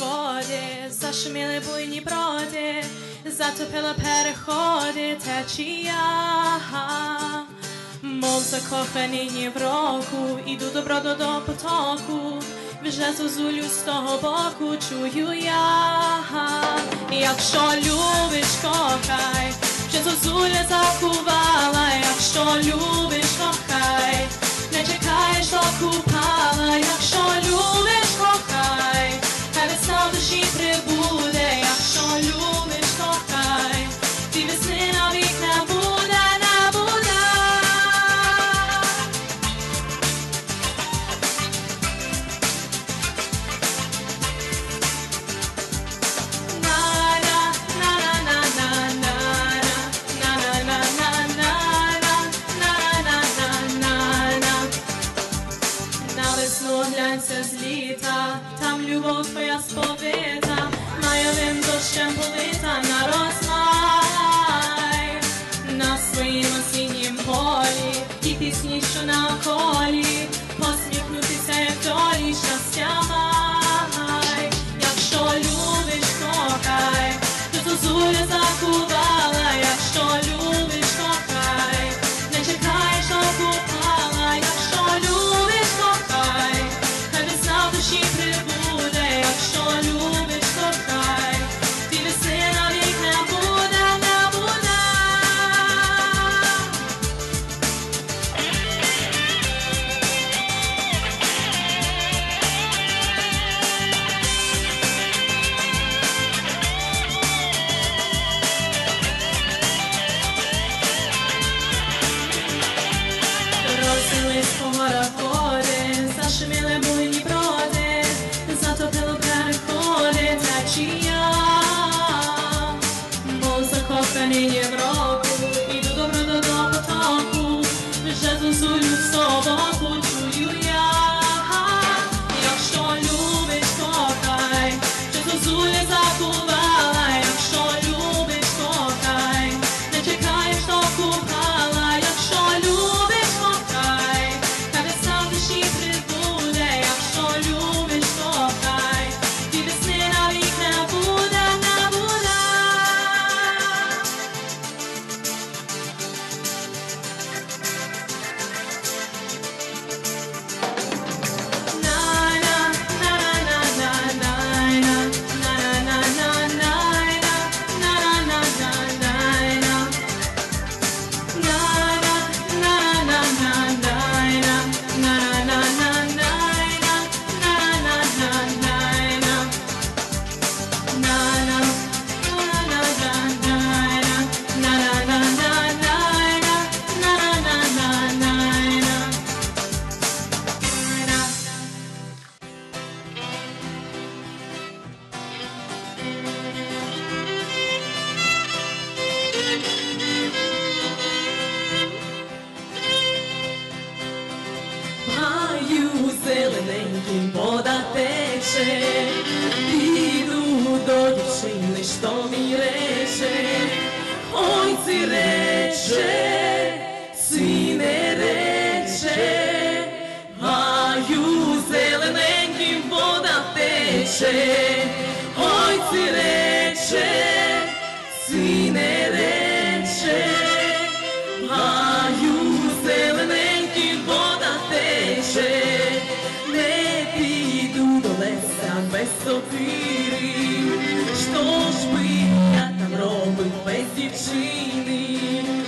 води, зашуміли буйні броди, затопила переходи течія, мов закоханий ні в року, іду добро до потоку, вже зозулю з того боку чую я, якщо любиш кохай, вже зозуля закувала, якщо любиш кохай. там без сопири, що ж ми я там робив без дівчини.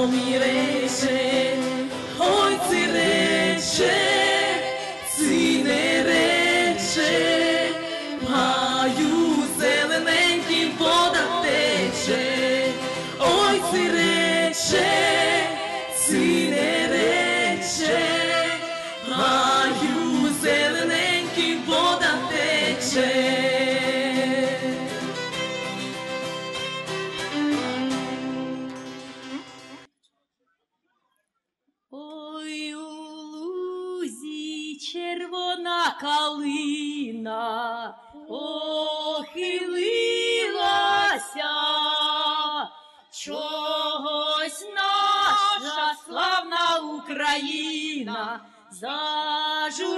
dormirez. Калина похилилася, чогось наша славна Україна зажурилася,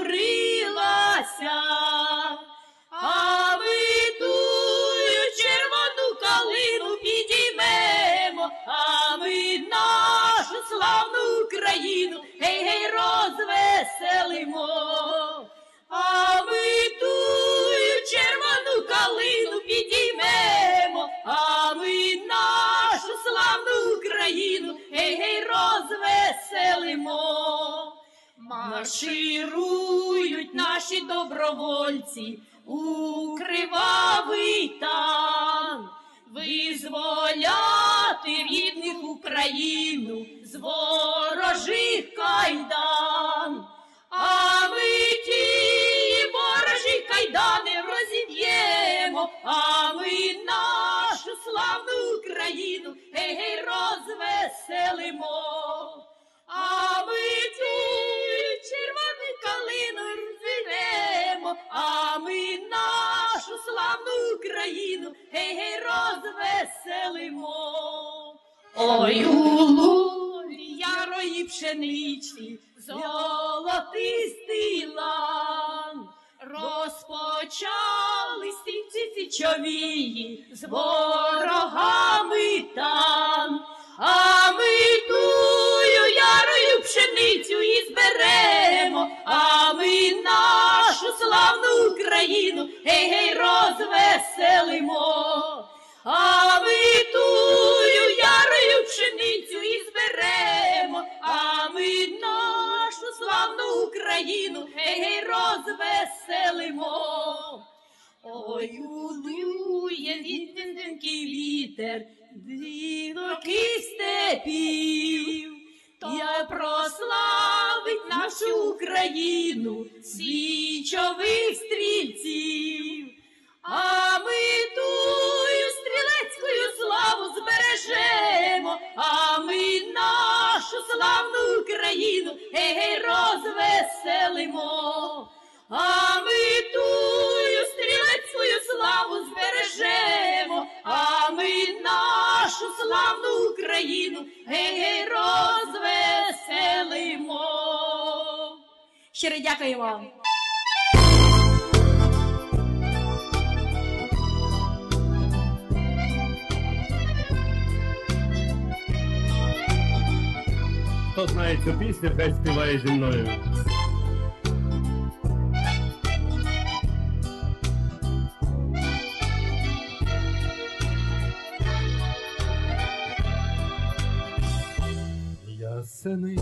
а ми тую червону калину підіймемо, а ми нашу славну Україну, гей, гей, розвеселимо, розвеселимо. Марширують наші добровольці у кривавий тан, визволяти рідних Україну з ворожих кайдан, а ми ті ворожі кайдани розіб'ємо, а ми нашу славну Україну гей, гей, розвеселимо. Ой, у лулі ярої пшениці, золотистий лан, розпочали стрільці січовії з ворогами там. А ми тую ярою пшеницю і зберемо, а ми нашу славну Україну гей, гей, розвеселимо, а ми тую а ми нашу славну Україну гей, розвеселимо. Ой, улює відтінкий вітер, дзвінки степів, я прославить нашу Україну, свічових стрільців, а ми Щиро дякую вам. Хто знає цю пісню, хай співає зі мною. Ясени,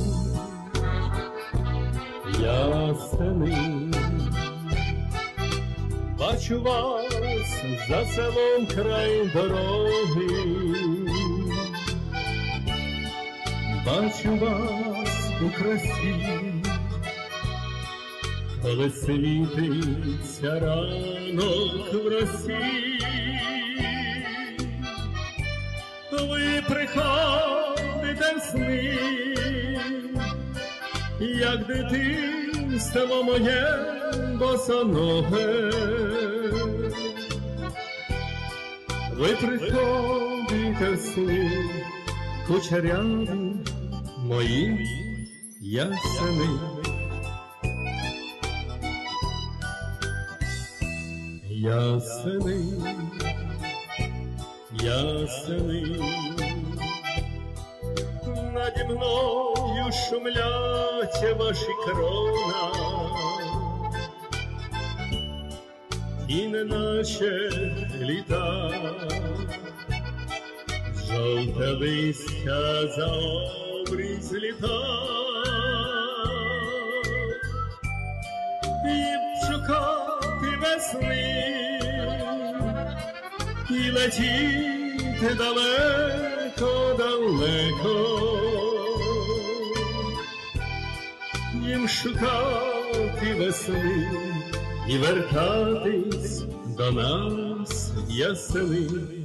ясени, бачу вас за селом край дороги. Бачу вас у красі, коли світиться ранок в росі. Ви приходите в сни, як дитинство моє босоноге. Ви приходите в сни, кучеряві мої ясени. Ясени, ясени, наді мною шумлять ваші крона, і не наче літа жовте листя за обрій зліта. І шукати весни, і летіти далеко, далеко. Їм шукати весни і вертатись до нас ясени.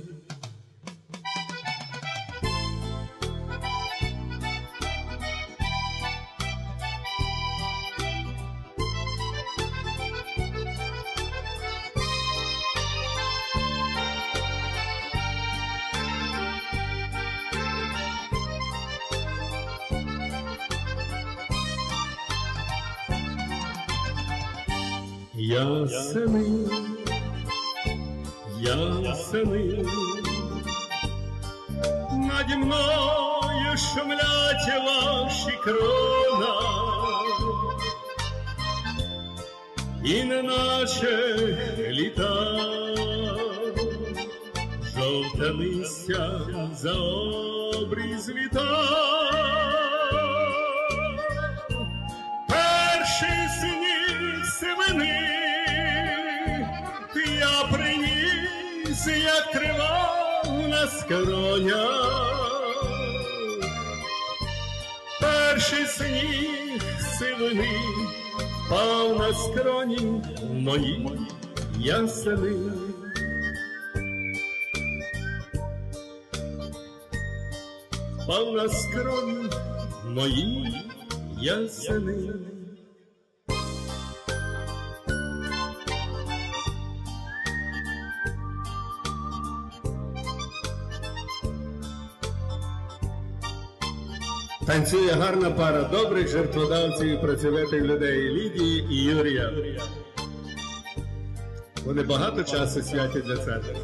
Ясени, ясени, наді мною шумлять ваші крона, і неначе літа, жовте листя за обріз. Приніс, як тривав на скроня. Перший сніг сивини пав на скроні мої ясени. Пав на скроні мої ясени. Танцює гарна пара добрих жертводавців і працьовитих людей Лідії і Юрія. Вони багато часу святять для церкви.